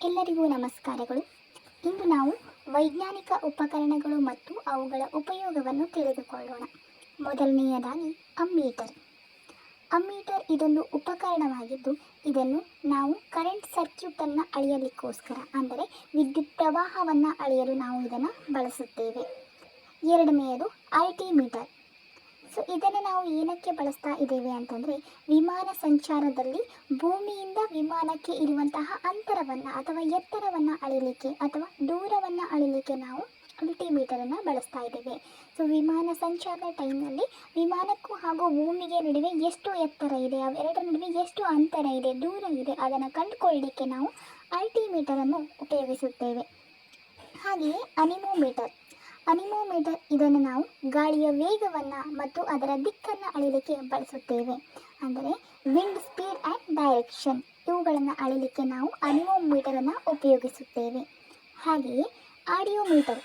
ಎಲ್ಲರಿಗೂ ನಮಸ್ಕಾರಗಳು. ಇಂದು ನಾವು ವೈಜ್ಞಾನಿಕ ಉಪಕರಣಗಳು ಮತ್ತು ಅವುಗಳ ಉಪಯೋಗವನ್ನು ತಿಳಿದುಕೊಳ್ಳೋಣ. ಮೊದಲನೆಯದಾಗಿ ಅಮ್ಮೀಟರ್. ಅಮ್ಮೀಟರ್ ಇದೊಂದು ಉಪಕರಣವಾಗಿದ್ದು, ಇದನ್ನು ನಾವು ಕರೆಂಟ್ ಸರ್ಕ್ಯೂಟನ್ನು ಅಳೆಯಲಿಕ್ಕೋಸ್ಕರ, ಅಂದರೆ ವಿದ್ಯುತ್ ಪ್ರವಾಹವನ್ನು ಅಳೆಯಲು ನಾವು ಇದನ್ನು ಬಳಸುತ್ತೇವೆ. ಎರಡನೆಯದು ಮೀಟರ್ ಸೊ ಇದನ್ನು ನಾವು ಏನಕ್ಕೆ ಬಳಸ್ತಾ ಇದ್ದೇವೆ ಅಂತಂದರೆ, ವಿಮಾನ ಸಂಚಾರದಲ್ಲಿ ಭೂಮಿಯಿಂದ ವಿಮಾನಕ್ಕೆ ಇರುವಂತಹ ಅಂತರವನ್ನು ಅಥವಾ ಎತ್ತರವನ್ನು ಅಳಿಲಿಕ್ಕೆ ಅಥವಾ ದೂರವನ್ನು ಅಳಿಲಿಕ್ಕೆ ನಾವು ಅಲ್ಟಿಮೀಟರನ್ನು ಬಳಸ್ತಾ ಇದ್ದೇವೆ. ಸೊ ವಿಮಾನ ಸಂಚಾರದ ಟೈಮ್ನಲ್ಲಿ ವಿಮಾನಕ್ಕೂ ಹಾಗೂ ಭೂಮಿಗೆ ನಡುವೆ ಎಷ್ಟು ಎತ್ತರ ಇದೆ, ಅವೆರಡರ ನಡುವೆ ಎಷ್ಟು ಅಂತರ ಇದೆ, ದೂರ ಇದೆ, ಅದನ್ನು ಕಂಡುಕೊಳ್ಳಲಿಕ್ಕೆ ನಾವು ಅಲ್ಟಿಮೀಟರನ್ನು ಉಪಯೋಗಿಸುತ್ತೇವೆ. ಹಾಗೆಯೇ ಅನಿಮೋಮೀಟರ್. ಅನಿಮೋಮೀಟರ್ ಇದನ್ನು ನಾವು ಗಾಳಿಯ ವೇಗವನ್ನು ಮತ್ತು ಅದರ ದಿಕ್ಕನ್ನು ಅಳಿಲಿಕ್ಕೆ ಬಳಸುತ್ತೇವೆ. ಅಂದರೆ ವಿಂಡ್ ಸ್ಪೀಡ್ ಆ್ಯಂಡ್ ಡೈರೆಕ್ಷನ್ ಇವುಗಳನ್ನು ಅಳಿಲಿಕ್ಕೆ ನಾವು ಅನಿಮೋಮೀಟರನ್ನು ಉಪಯೋಗಿಸುತ್ತೇವೆ. ಹಾಗೆಯೇ ಆಡಿಯೋಮೀಟರ್,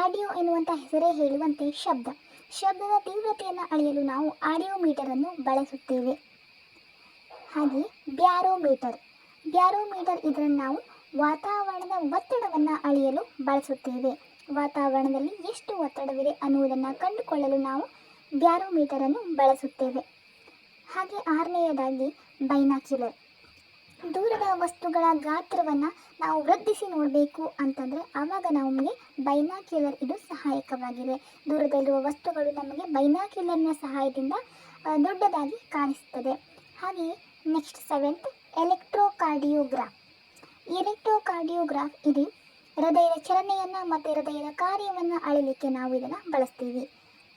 ಆಡಿಯೋ ಎನ್ನುವಂಥ ಹೆಸರೇ ಹೇಳುವಂತೆ ಶಬ್ದ, ಶಬ್ದದ ತೀವ್ರತೆಯನ್ನು ಅಳೆಯಲು ನಾವು ಆಡಿಯೋಮೀಟರನ್ನು ಬಳಸುತ್ತೇವೆ. ಹಾಗೆ ಬ್ಯಾರೋಮೀಟರ್ ಬ್ಯಾರೋಮೀಟರ್ ಇದನ್ನು ನಾವು ವಾತಾವರಣದ ಒತ್ತಡವನ್ನು ಅಳೆಯಲು ಬಳಸುತ್ತೇವೆ. ವಾತಾವರಣದಲ್ಲಿ ಎಷ್ಟು ಒತ್ತಡವಿದೆ ಅನ್ನುವುದನ್ನು ಕಂಡುಕೊಳ್ಳಲು ನಾವು ಬ್ಯಾರೋಮೀಟರ್ ಅನ್ನು ಬಳಸುತ್ತೇವೆ. ಹಾಗೆ ಆರನೆಯದಾಗಿ ಬೈನಾಕ್ಯುಲರ್. ದೂರದ ವಸ್ತುಗಳ ಗಾತ್ರವನ್ನು ನಾವು ವೃದ್ಧಿಸಿ ನೋಡಬೇಕು ಅಂತಂದರೆ ಆವಾಗ ನಮಗೆ ಬೈನಾಕ್ಯುಲರ್ ಇದು ಸಹಾಯಕವಾಗಿದೆ. ದೂರದಲ್ಲಿರುವ ವಸ್ತುಗಳು ನಮಗೆ ಬೈನಾಕ್ಯುಲರ್ನ ಸಹಾಯದಿಂದ ದೊಡ್ಡದಾಗಿ ಕಾಣಿಸ್ತದೆ. ಹಾಗೆಯೇ ನೆಕ್ಸ್ಟ್ ಸೆವೆಂತ್ ಎಲೆಕ್ಟ್ರೋಕಾರ್ಡಿಯೋಗ್ರಾಫ್. ಎಲೆಕ್ಟ್ರೋಕಾರ್ಡಿಯೋಗ್ರಾಫ್ ಇದು ಹೃದಯದ ಚಲನೆಯನ್ನು ಮತ್ತು ಹೃದಯದ ಕಾರ್ಯವನ್ನು ಅಳಿಲಿಕ್ಕೆ ನಾವು ಇದನ್ನು ಬಳಸ್ತೀವಿ.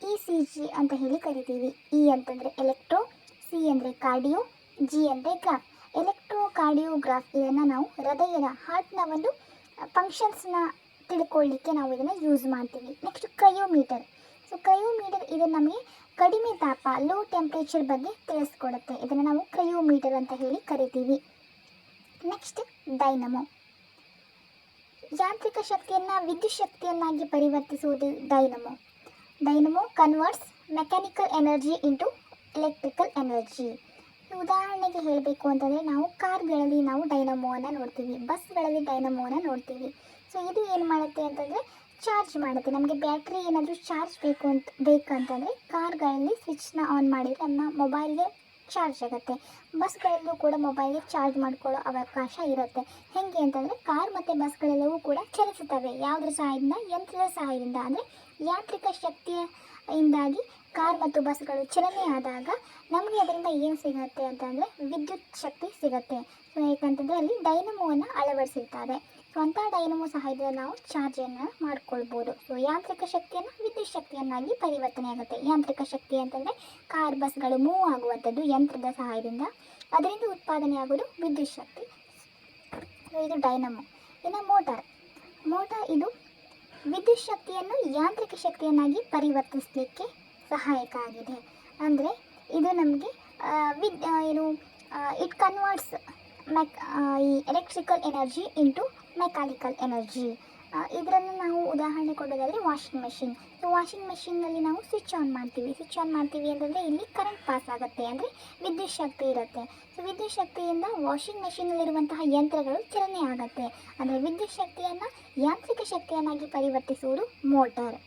ಇ ಸಿ ಜಿ ಅಂತ ಹೇಳಿ ಕರಿತೀವಿ. ಇ ಅಂತಂದರೆ ಎಲೆಕ್ಟ್ರೋ ಸಿ ಅಂದರೆ ಕಾರ್ಡಿಯೋ ಜಿ ಅಂದರೆ ಗ್ರಾಫ್ ಎಲೆಕ್ಟ್ರೋ ಕಾರ್ಡಿಯೋಗ್ರಾಫ್ ಇದನ್ನು ನಾವು ಹೃದಯದ ಹಾರ್ಟ್ನ ಒಂದು ಫಂಕ್ಷನ್ಸ್ನ ತಿಳ್ಕೊಳ್ಳಿಕ್ಕೆ ನಾವು ಇದನ್ನು ಯೂಸ್ ಮಾಡ್ತೀವಿ. ನೆಕ್ಸ್ಟ್ ಕ್ರಯೋಮೀಟರ್ ಸೊ ಕ್ರಯೋಮೀಟರ್ ಇದು ನಮಗೆ ಕಡಿಮೆ ತಾಪ ಲೋ ಟೆಂಪ್ರೇಚರ್ ಬಗ್ಗೆ ತಿಳಿಸ್ಕೊಡುತ್ತೆ. ಇದನ್ನು ನಾವು ಕ್ರಯೋಮೀಟರ್ ಅಂತ ಹೇಳಿ ಕರಿತೀವಿ. ನೆಕ್ಸ್ಟ್ ಡೈನಮೋ ಯಾಂತ್ರಿಕ ಶಕ್ತಿಯನ್ನು ವಿದ್ಯುತ್ ಶಕ್ತಿಯನ್ನಾಗಿ ಪರಿವರ್ತಿಸುವುದು dynamo. Dynamo converts mechanical energy into electrical energy ಉದಾಹರಣೆಗೆ ಹೇಳಬೇಕು ಅಂತಂದರೆ ನಾವು ಕಾರ್ಗಳಲ್ಲಿ ನಾವು ಡೈನಮೋವನ್ನು ನೋಡ್ತೀವಿ ಬಸ್ಗಳಲ್ಲಿ ಡೈನಮೋವನ್ನು ನೋಡ್ತೀವಿ. ಸೊ ಇದು ಏನು ಮಾಡುತ್ತೆ ಅಂತಂದರೆ ಚಾರ್ಜ್ ಮಾಡುತ್ತೆ. ನಮಗೆ ಬ್ಯಾಟ್ರಿ ಏನಾದರೂ ಚಾರ್ಜ್ ಬೇಕು ಅಂತ, ಬೇಕಂತಂದರೆ ಕಾರ್ಗಳಲ್ಲಿ ಸ್ವಿಚ್ನ ಆನ್ ಮಾಡಿದರೆ ನಮ್ಮ ಮೊಬೈಲ್ಗೆ ಚಾರ್ಜ್ ಆಗುತ್ತೆ ಬಸ್ಗಳಲ್ಲೂ ಕೂಡ ಮೊಬೈಲ್ಗೆ ಚಾರ್ಜ್ ಮಾಡ್ಕೊಳ್ಳೋ ಅವಕಾಶ ಇರುತ್ತೆ. ಹೇಗೆ ಅಂತಂದರೆ ಕಾರ್ ಮತ್ತು ಬಸ್ಗಳೆಲ್ಲವೂ ಕೂಡ ಚಲಿಸುತ್ತವೆ. ಯಾವುದ್ರ ಸಹಾಯದಿಂದ? ಯಂತ್ರದ ಸಹಾಯದಿಂದ. ಅಂದರೆ ಯಾಂತ್ರಿಕ ಶಕ್ತಿಯ ಇಂದಾಗಿ ಕಾರ್ ಮತ್ತು ಬಸ್ಗಳು ಚಲನೆ ಆದಾಗ ನಮಗೆ ಅದರಿಂದ ಏನು ಸಿಗುತ್ತೆ ಅಂತಂದರೆ ವಿದ್ಯುತ್ ಶಕ್ತಿ ಸಿಗುತ್ತೆ. ಸೊ ಯಾಕಂತಂದರೆ ಅಲ್ಲಿ ಡೈನಮೋವನ್ನು ಅಳವಡಿಸಿರ್ತಾರೆ. ಸೊ ಅಂಥ ಡೈನಮೋ ಸಹಾಯದಿಂದ ನಾವು ಚಾರ್ಜನ್ನು ಮಾಡ್ಕೊಳ್ಬೋದು. ಸೊ ಯಾಂತ್ರಿಕ ಶಕ್ತಿಯನ್ನು ವಿದ್ಯುತ್ ಶಕ್ತಿಯನ್ನಾಗಿ ಪರಿವರ್ತನೆ ಆಗುತ್ತೆ. ಯಾಂತ್ರಿಕ ಶಕ್ತಿ ಅಂತಂದರೆ ಕಾರ್, ಬಸ್ಗಳು ಮೂವ್ ಆಗುವಂಥದ್ದು ಯಂತ್ರದ ಸಹಾಯದಿಂದ. ಅದರಿಂದ ಉತ್ಪಾದನೆ ಆಗೋದು ವಿದ್ಯುತ್ ಶಕ್ತಿ. ಇದು ಡೈನಮೋ ಇನ್ನು ಮೋಟಾರ್ ಮೋಟಾರ್ ಇದು ವಿದ್ಯುತ್ ಶಕ್ತಿಯನ್ನು ಯಾಂತ್ರಿಕ ಶಕ್ತಿಯನ್ನಾಗಿ ಪರಿವರ್ತಿಸಲಿಕ್ಕೆ ಸಹಾಯಕ ಆಗಿದೆ ಅಂದರೆ ಇದು ನಮಗೆ ವಿದ್ ಆ, ಏನು ಇಟ್ ಕನ್ವರ್ಟ್ಸ್ ಮೆಕ್ ಈ electrical energy into mechanical energy ಇದರಲ್ಲಿ ನಾವು ಉದಾಹರಣೆ ಕೊಡೋದಾದರೆ ವಾಷಿಂಗ್ ಮೆಷಿನ್ ಸೊ ವಾಷಿಂಗ್ ಮೆಷಿನ್ನಲ್ಲಿ ನಾವು ಸ್ವಿಚ್ ಆನ್ ಮಾಡ್ತೀವಿ. ಸ್ವಿಚ್ ಆನ್ ಮಾಡ್ತೀವಿ ಅಂತಂದರೆ ಇಲ್ಲಿ ಕರೆಂಟ್ ಪಾಸ್ ಆಗುತ್ತೆ ಅಂದರೆ ವಿದ್ಯುತ್ ಶಕ್ತಿ ಇರುತ್ತೆ. ಸೊ ವಿದ್ಯುತ್ ಶಕ್ತಿಯಿಂದ ವಾಷಿಂಗ್ ಮೆಷಿನ್ನಲ್ಲಿರುವಂತಹ ಯಂತ್ರಗಳು ಚಲನೆ ಆಗುತ್ತೆ. ಅಂದರೆ ವಿದ್ಯುತ್ ಶಕ್ತಿಯನ್ನು ಯಾಂತ್ರಿಕ ಶಕ್ತಿಯನ್ನಾಗಿ ಪರಿವರ್ತಿಸುವುದು ಮೋಟಾರ್